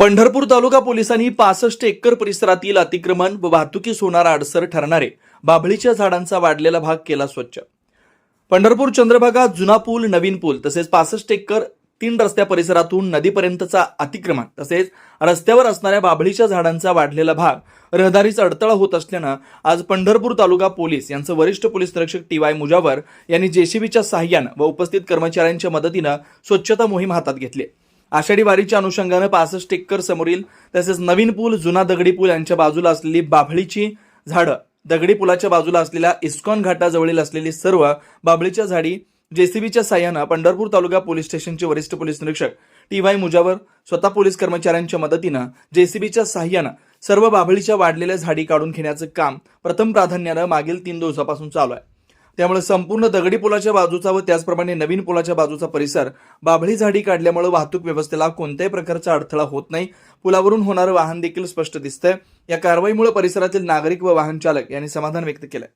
पंढरपूर तालुका पोलिसांनी पासष्ट एकर परिसरातील अतिक्रमण व वाहतुकीस होणारा अडसर ठरणारे बाभळीच्या झाडांचा वाढलेला भाग केला स्वच्छ. पंढरपूर चंद्रभागा जुना पूल नवीन पूल तसेच पासष्ट एकर तीन रस्त्या परिसरातून नदीपर्यंतचा अतिक्रमण तसेच रस्त्यावर असणाऱ्या बाभळीच्या झाडांचा वाढलेला भाग रहदारीचा अडथळा होत असल्यानं आज पंढरपूर तालुका पोलीस यांचं वरिष्ठ पोलीस निरीक्षक टी वाय मुजावर यांनी जेसीबीच्या सहाय्यानं व उपस्थित कर्मचाऱ्यांच्या मदतीनं स्वच्छता मोहीम हातात घेतली आषाढी वारीच्या अनुषंगानं पासष्ट एकर समोरील तसेच नवीन पूल जुना दगडी पूल यांच्या बाजूला असलेली बाभळीची झाडं दगडी पुलाच्या बाजूला असलेल्या इस्कॉन घाटाजवळील असलेली सर्व बाभळीच्या झाडी जेसीबीच्या साह्यानं पंढरपूर तालुका पोलीस स्टेशनचे वरिष्ठ पोलीस निरीक्षक टी वाय मुजावर स्वतः पोलीस कर्मचाऱ्यांच्या मदतीनं जेसीबीच्या साह्यानं सर्व बाभळीच्या वाढलेल्या झाडी काढून घेण्याचं काम प्रथम प्राधान्यानं मागील तीन दिवसापासून चालू आहे. त्यामुळे संपूर्ण दगडी पुलाच्या बाजूचा व त्याचप्रमाणे नवीन पुलाच्या बाजूचा परिसर बाभळी झाडी काढल्यामुळे वाहतूक व्यवस्थेला कोणत्याही प्रकारचा अडथळा होत नाही. पुलावरून होणारं वाहन देखील स्पष्ट दिसतंय. या कारवाईमुळे परिसरातील नागरिक व वाहन चालक यांनी समाधान व्यक्त केलंय.